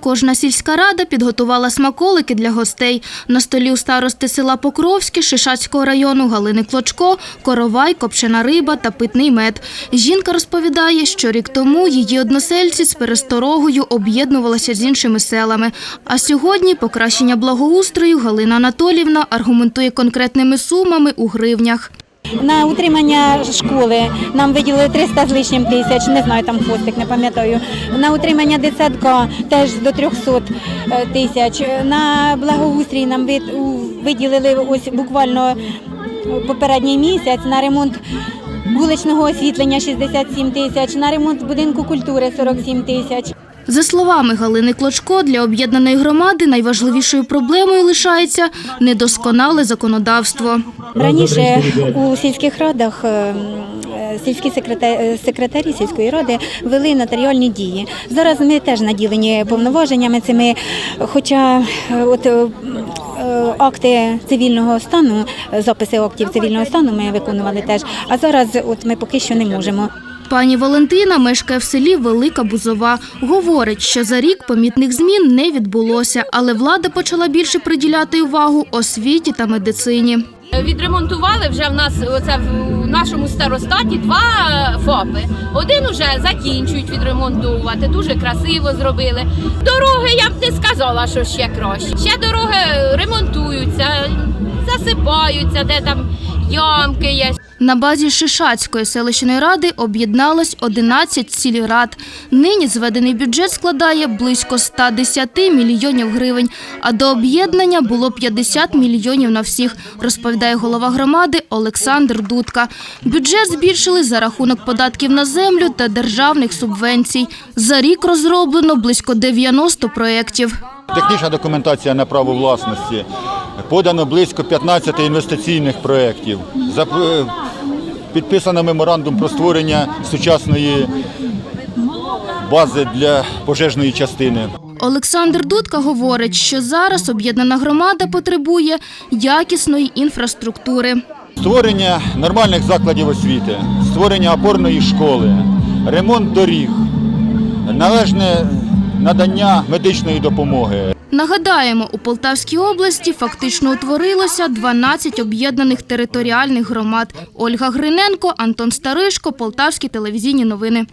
Кожна сільська рада підготувала смаколики для гостей. На столі у старости села Покровське, Шишацького району Галини Клочко, коровай, копчена риба та питний мед. Жінка розповідає, що рік тому її односельці з пересторогою об'єднувалися з іншими селами. А сьогодні покращення благоустрою Галина Анатолівна аргументує конкретними сумами у гривнях. На утримання школи нам виділили 300 з лишнім тисяч, не знаю, там хвостик, не пам'ятаю. На утримання дитсадка теж до 300 е, тисяч. На благоустрій нам виділили ось буквально попередній місяць на ремонт вуличного освітлення 67 тисяч, на ремонт будинку культури 47 тисяч. За словами Галини Клочко, для об'єднаної громади найважливішою проблемою лишається недосконале законодавство. Раніше у сільських радах е, м, е, сільські секретарі, секретарі сільської ради вели нотаріальні дії. Зараз ми теж наділені повноваженнями цими, хоча е, от е, е, акти цивільного стану, е, записи актів цивільного стану ми виконували теж. А зараз от ми поки що не можемо. Пані Валентина мешкає в селі Велика Бузова. Говорить, що за рік помітних змін не відбулося, але влада почала більше приділяти увагу освіті та медицині. Відремонтували вже в нас оце в нашому старостаті два ФОПи. Один уже закінчують відремонтувати, дуже красиво зробили. Дороги я б не сказала, що ще краще. Ще дороги ремонтуються, засипаються, де там ямки є. На базі Шишацької селищної ради об'єдналось 11 сільрад. Нині зведений бюджет складає близько 110 мільйонів гривень, а до об'єднання було 50 мільйонів на всіх, розповідає голова громади Олександр Дудка. Бюджет збільшили за рахунок податків на землю та державних субвенцій. За рік розроблено близько 90 проєктів. Технічна документація на право власності. Подано близько 15 інвестиційних проєктів. Е, Підписано меморандум про створення сучасної бази для пожежної частини. Олександр Дудка говорить, що зараз об'єднана громада потребує якісної інфраструктури. Створення нормальних закладів освіти, створення опорної школи, ремонт доріг, належне надання медичної допомоги. Нагадаємо, у Полтавській області фактично утворилося 12 об'єднаних територіальних громад. Ольга Гриненко, Антон Старишко, Полтавські телевізійні новини.